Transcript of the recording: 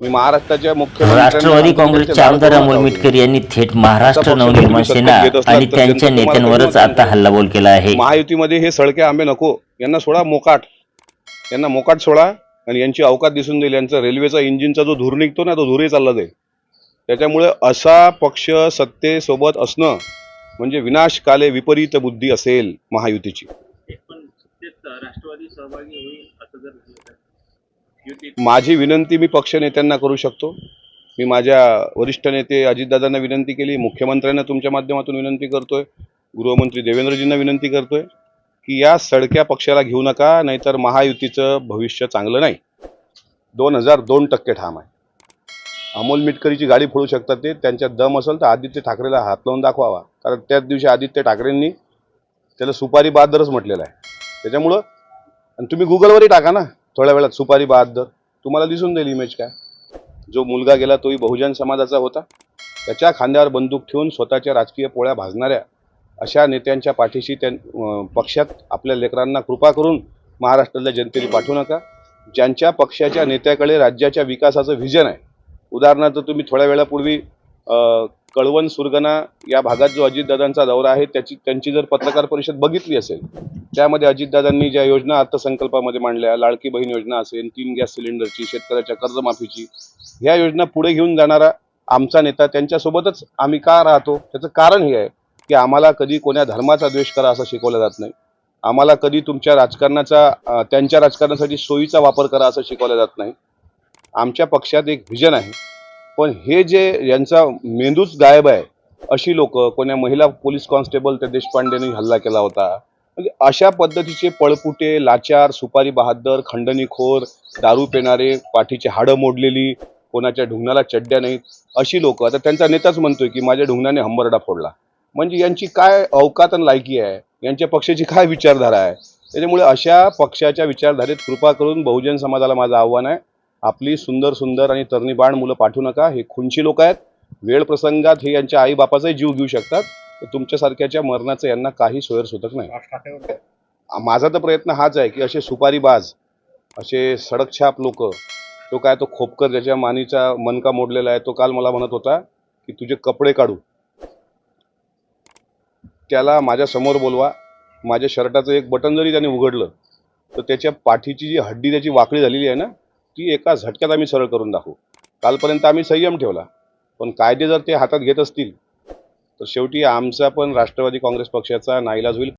मी महाराष्ट्राच्या राष्ट्रवादी काँग्रेसचे आमदार अमोल मिटकर यांनी थेट महाराष्ट्र नवनिर्माण सेना आणि त्यांच्या नेत्यांवरच आता हल्लाबोल केला आहे. महायुतीमध्ये हे सळके आंबे नको. यांना सोडा मोकाट. यांना मोकाट सोडा आणि यांची अवकात दिसून देईल. यांचा रेल्वेचा इंजिनचा जो धूर निघतो ना तो धूरही चालला जाईल. त्याच्यामुळे असा पक्ष सत्तेसोबत असणं म्हणजे विनाशकाले विपरीत बुद्धी असेल महायुतीची. राष्ट्रवादी सहभागी होईल असं जर माझी विनंती मी पक्षनेत्यांना करू शकतो. मी माझ्या वरिष्ठ नेते अजितदादांना विनंती केली मुख्यमंत्र्यांना तुमच्या माध्यमातून विनंती करतोय गृहमंत्री देवेंद्रजींना विनंती करतोय की या सडक्या पक्षाला घेऊ नका नाहीतर महायुतीचं भविष्य चांगलं नाही. दोन हजार दोन टक्के ठाम आहे. अमोल मिटकरीची गाडी फोडू शकतात ते त्यांच्यात दम असेल तर आदित्य ठाकरेला हात लावून दाखवावा. कारण त्याच दिवशी आदित्य ठाकरेंनी त्याला सुपारी बहादरच म्हटलेलं आहे. त्याच्यामुळं आणि तुम्ही गुगलवरही टाका ना. थोड्या वेळात सुपारी बहादर तुम्हाला दिसून जाईल इमेज काय? जो मुलगा गेला तोही बहुजन समाजाचा होता. त्याच्या खांद्यावर बंदूक ठेवून स्वतःच्या राजकीय पोळ्या भाजणाऱ्या अशा नेत्यांच्या पाठीशी त्या पक्षात आपल्या लेकरांना कृपा करून महाराष्ट्रातल्या जनतेने पाठवू नका. ज्यांच्या पक्षाच्या नेत्याकडे राज्याच्या विकासाचं व्हिजन आहे. उदाहरणार्थ तुम्ही थोड्या वेळापूर्वी कळवण सुरगणा या भागात जो अजितदादांचा दौरा आहे त्याची त्यांची जर पत्रकार परिषद बघितली असेल त्यामध्ये अजितदादांनी ज्या योजना अर्थसंकल्पामध्ये मांडल्या लाडकी बहीण योजना असेल तीन गॅस सिलेंडरची शेतकऱ्याच्या कर्जमाफीची ह्या योजना पुढे घेऊन जाणारा आमचा नेता त्यांच्यासोबतच आम्ही का राहतो? त्याचं कारण हे आहे की आम्हाला कधी कोण्या धर्माचा द्वेष करा असं शिकवलं जात नाही. आम्हाला कधी तुमच्या राजकारणाचा त्यांच्या राजकारणासाठी सोयीचा वापर करा असं शिकवलं जात नाही. आमच्या पक्षात एक व्हिजन आहे पण हे जे यांचा मेंदूच गायब आहे अशी लोक कोण्या महिला पोलीस कॉन्स्टेबल त्या देशपांडेने हल्ला केला होता म्हणजे अशा पद्धतीचे पळपुटे लाचार सुपारी बहादर खंडणीखोर दारू पेणारे पाठीची हाडं मोडलेली कोणाच्या ढुंगणाला चड्ड्या नाहीत अशी लोक आता त्यांचा नेताच म्हणतोय की माझ्या ढुंगणाने हंबरडा फोडला. म्हणजे यांची काय अवकात आणि लायकी आहे? यांच्या पक्षाची काय विचारधारा आहे? त्याच्यामुळे अशा पक्षाच्या विचारधारेत कृपा करून बहुजन समाजाला माझं आव्हान आहे. आपली सुंदर सुंदर आणि तरणीबाण मुलं पाठवू नका. हे खुंची लोक आहेत. वेळ प्रसंगात हे यांच्या आईबापाचाही जीव घेऊ शकतात. तुमच्यासारख्याच्या मरणाचं यांना काही सोयरसुतक नाही. माझा तर प्रयत्न हाच आहे की असे सुपारीबाज असे सडकछाप लोक तो काय तो खोपकर ज्याच्या मानीचा मनका मोडलेला आहे तो काल मला म्हणत होता की तुझे कपडे काढू. त्याला माझ्यासमोर बोलवा. माझ्या शर्टाचं एक बटन जरी त्याने उघडलं तर त्याच्या पाठीची जी हड्डी त्याची वाकडी झालेली आहे ना ती एका झटक्यात आम्ही सरळ करून दाखवू. कालपर्यंत आम्ही संयम ठेवला. पण कायदे जर ते हातात घेत असतील तर शेवटी आमचा पण राष्ट्रवादी काँग्रेस पक्षाचा नाईलाज होईल.